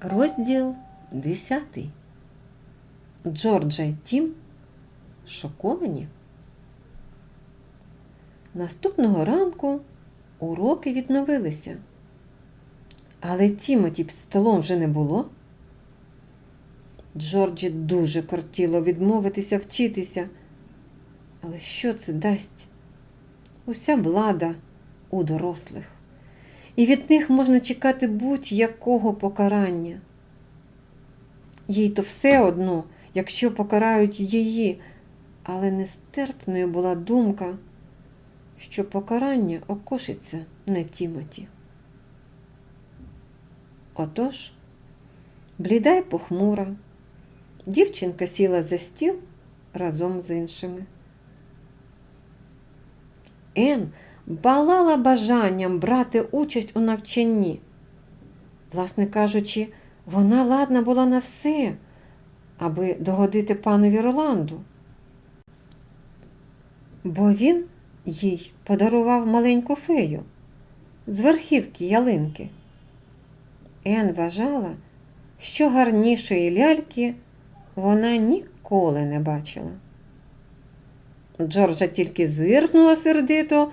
Розділ 10. Джорджа і Тім шоковані. Наступного ранку уроки відновилися. Але Тімоті під столом вже не було. Джорджі дуже кортіло відмовитися вчитися. Але що це дасть? Уся влада у дорослих і від них можна чекати будь-якого покарання. Їй то все одно, якщо покарають її, але нестерпною була думка, що покарання окошиться на Тімоті. Отож, бліда й похмура, дівчинка сіла за стіл разом з іншими. Ен балала бажанням брати участь у навчанні. Власне кажучи, вона ладна була на все, аби догодити панові Роланду. Бо він їй подарував маленьку фею з верхівки ялинки. Ен вважала, що гарнішої ляльки вона ніколи не бачила. Джорджа тільки зиркнула сердито,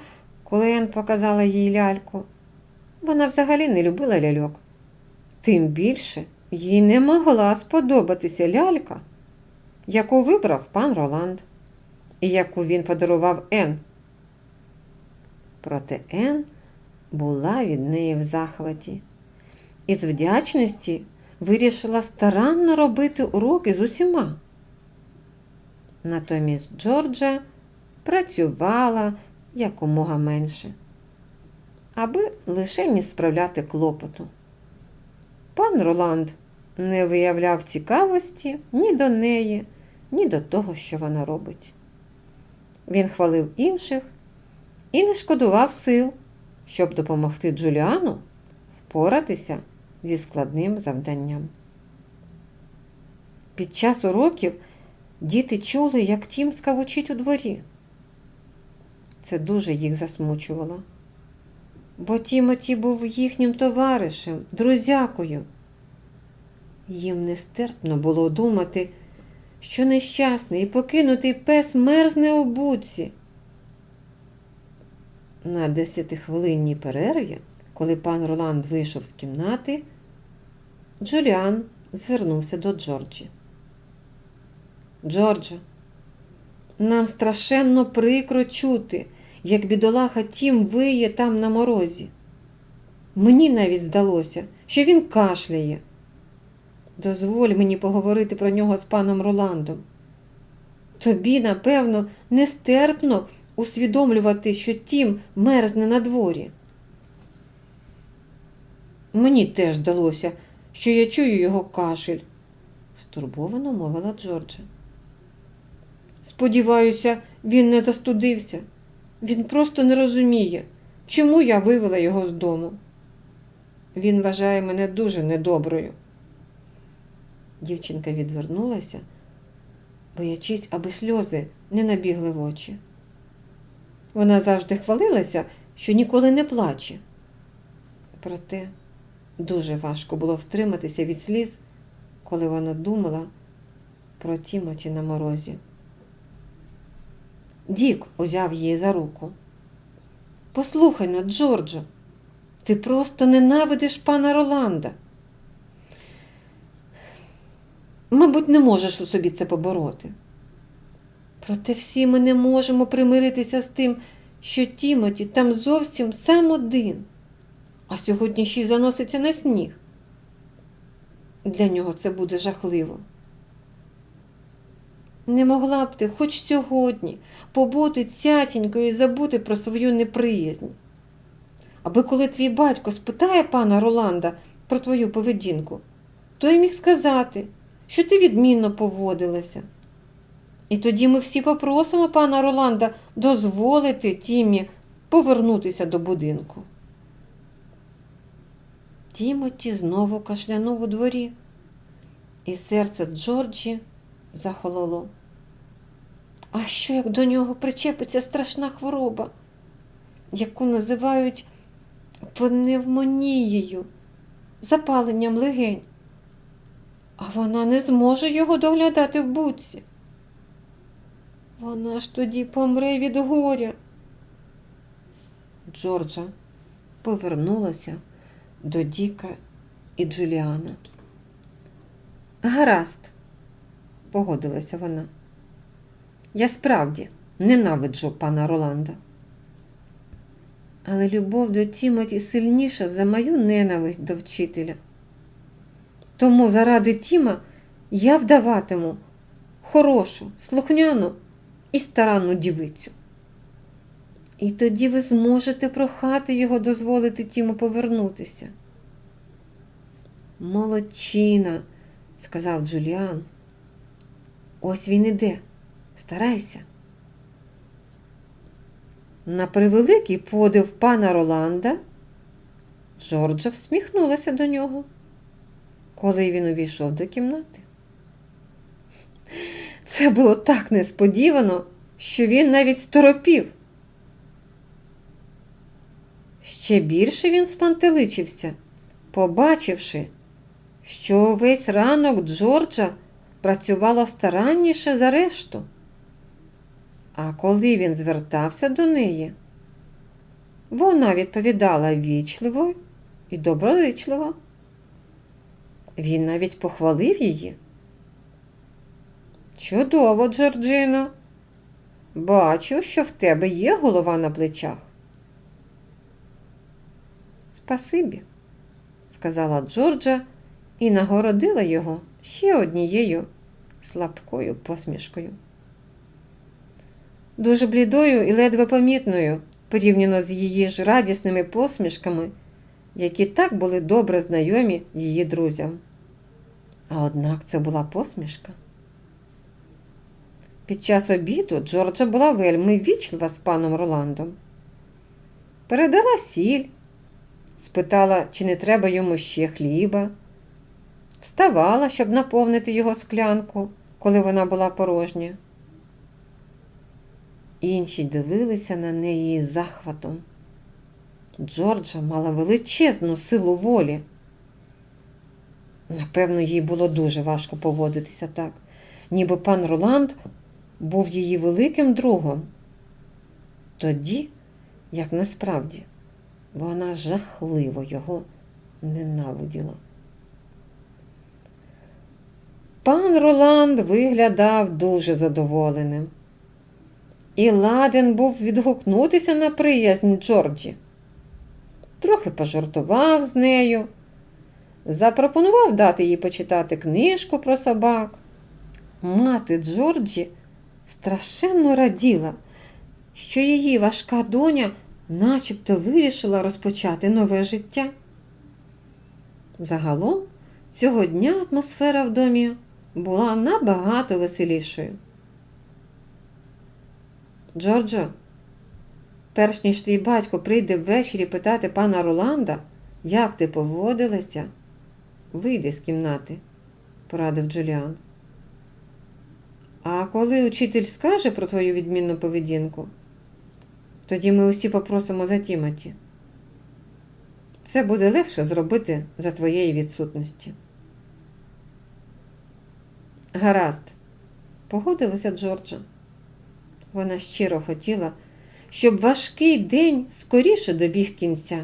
коли Ен показала їй ляльку. Вона взагалі не любила ляльок. Тим більше їй не могла сподобатися лялька, яку вибрав пан Роланд, і яку він подарував Ен. Проте Ен була від неї в захваті і з вдячності вирішила старанно робити уроки з усіма. Натомість Джорджа працювала якомога менше, аби лише не справляти клопоту. Пан Роланд не виявляв цікавості ні до неї, ні до того, що вона робить. Він хвалив інших і не шкодував сил, щоб допомогти Джуліану впоратися зі складним завданням. Під час уроків діти чули, як Тім скавучить у дворі. Це дуже їх засмучувало. Бо Тімоті був їхнім товаришем, друзякою. Їм нестерпно було думати, що нещасний і покинутий пес мерзне у буці. На десятихвилинній перерві, коли пан Роланд вийшов з кімнати, Джуліан звернувся до Джорджі. Джорджа, нам страшенно прикро чути, як бідолаха Тім виє там на морозі. Мені навіть здалося, що він кашляє. Дозволь мені поговорити про нього з паном Роландом. Тобі, напевно, нестерпно усвідомлювати, що Тім мерзне на дворі. Мені теж здалося, що я чую його кашель, стурбовано мовила Джорджа. Сподіваюся, він не застудився. Він просто не розуміє, чому я вивела його з дому. Він вважає мене дуже недоброю. Дівчинка відвернулася, боячись, аби сльози не набігли в очі. Вона завжди хвалилася, що ніколи не плаче. Проте дуже важко було втриматися від сліз, коли вона думала про Тімоті на морозі. Дік узяв її за руку. Послухай но, Джорджо, ти просто ненавидиш пана Роланда. Мабуть, не можеш у собі це побороти. Проте всі ми не можемо примиритися з тим, що Тімоті там зовсім сам один, а сьогодні ще й заноситься на сніг. Для нього це буде жахливо. Не могла б ти хоч сьогодні побути цятінькою і забути про свою неприязнь. Аби коли твій батько спитає пана Роланда про твою поведінку, то й міг сказати, що ти відмінно поводилася. І тоді ми всі попросимо пана Роланда дозволити Тімі повернутися до будинку. Тімоті знову кашлянув у дворі, і серце Джорджі захололо. А що як до нього причепиться страшна хвороба, яку називають пневмонією, запаленням легень? а вона не зможе його доглядати в будці. Вона ж тоді помре від горя. Джорджа повернулася до Діка і Джуліана. Гаразд, погодилася вона. Я справді ненавиджу пана Роланда. Але любов до Тімоті сильніша за мою ненависть до вчителя. Тому заради Тіма я вдаватиму хорошу, слухняну і старанну дівицю. І тоді ви зможете прохати його дозволити Тіму повернутися. Молодчина, сказав Джуліан. Ось він іде. Старайся. На превеликий подив пана Роланда, Джорджа всміхнулася до нього, коли він увійшов до кімнати. Це було так несподівано, що він навіть сторопів. Ще більше він спантеличився, побачивши, що увесь ранок Джорджа працювала старанніше за решту. А коли він звертався до неї, вона відповідала вічливо і доброличливо. Він навіть похвалив її. Чудово, Джорджино. Бачу, що в тебе є голова на плечах. Спасибі, сказала Джорджа і нагородила його ще однією слабкою посмішкою. Дуже блідою і ледве помітною, порівняно з її ж радісними посмішками, які так були добре знайомі її друзям. А однак це була посмішка. Під час обіду Джорджа була вельми вічлива з паном Роландом. Передала сіль, спитала, чи не треба йому ще хліба, вставала, щоб наповнити його склянку, коли вона була порожня. Інші дивилися на неї з захватом. Джорджа мала величезну силу волі. Напевно, їй було дуже важко поводитися так, ніби пан Роланд був її великим другом. Тоді, як насправді, вона жахливо його ненавиділа. Пан Роланд виглядав дуже задоволеним. І ладен був відгукнутися на приязнь Джорджі. Трохи пожартував з нею, запропонував дати їй почитати книжку про собак. Мати Джорджі страшенно раділа, що її важка доня начебто вирішила розпочати нове життя. Загалом цього дня атмосфера в домі була набагато веселішою. Джорджо, перш ніж твій батько прийде ввечері питати пана Роланда, як ти поводилася, вийди з кімнати, порадив Джуліан. А коли учитель скаже про твою відмінну поведінку, тоді ми усі попросимо за Тімоті. Це буде легше зробити за твоєї відсутності. Гаразд, погодилася Джорджа. Вона щиро хотіла, щоб важкий день скоріше добіг кінця.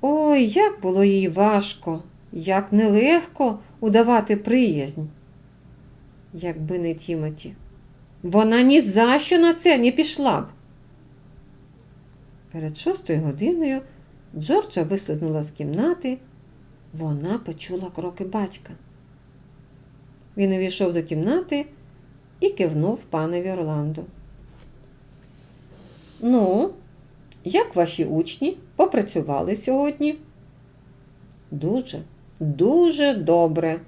Ой, як було їй важко, як нелегко удавати приязнь. Якби не Тімоті, вона ні за що на це не пішла б. Перед шостою годиною Джорджа вислизнула з кімнати, вона почула кроки батька. Він увійшов до кімнати і кивнув панові Орланду. Ну, як ваші учні попрацювали сьогодні? Дуже, дуже добре,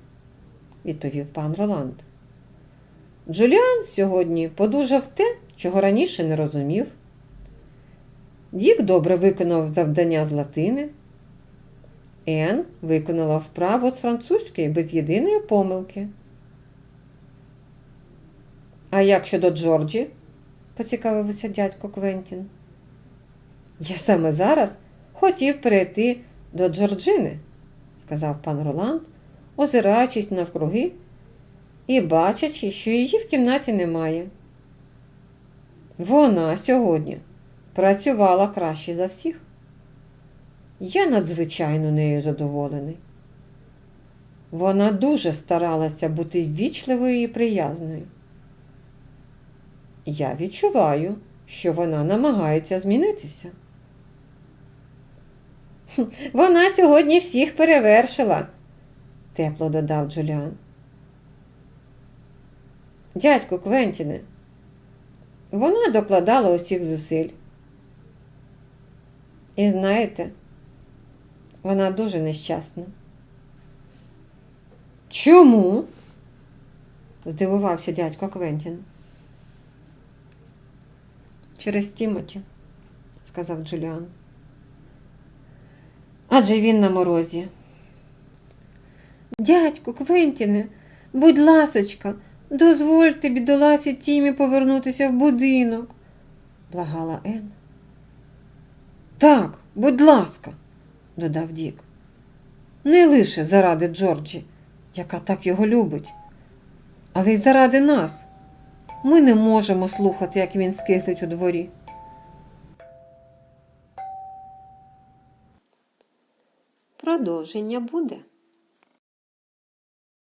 відповів пан Роланд. Джуліан сьогодні подужав те, чого раніше не розумів. Дік добре виконав завдання з латини. Ен виконала вправу з французької без єдиної помилки. А як щодо Джорджі? поцікавився дядько Квентін. Я саме зараз хотів перейти до Джорджини, сказав пан Роланд, озираючись навкруги і бачачи, що її в кімнаті немає. Вона сьогодні працювала краще за всіх. Я надзвичайно нею задоволений. Вона дуже старалася бути ввічливою і приязною. Я відчуваю, що вона намагається змінитися. Вона сьогодні всіх перевершила, тепло додав Джуліан. Дядьку Квентіне, вона докладала усіх зусиль. І знаєте, вона дуже нещасна. Чому? здивувався дядько Квентін. Через Тімоті, сказав Джуліан. Адже він на морозі. Дядьку Квентіне, будь ласочка, дозвольте бідолаці Тімі повернутися в будинок, благала Ен. Так, будь ласка, додав Дік. Не лише заради Джорджі, яка так його любить, але й заради нас. Ми не можемо слухати, як він скиглить у дворі. Продовження буде.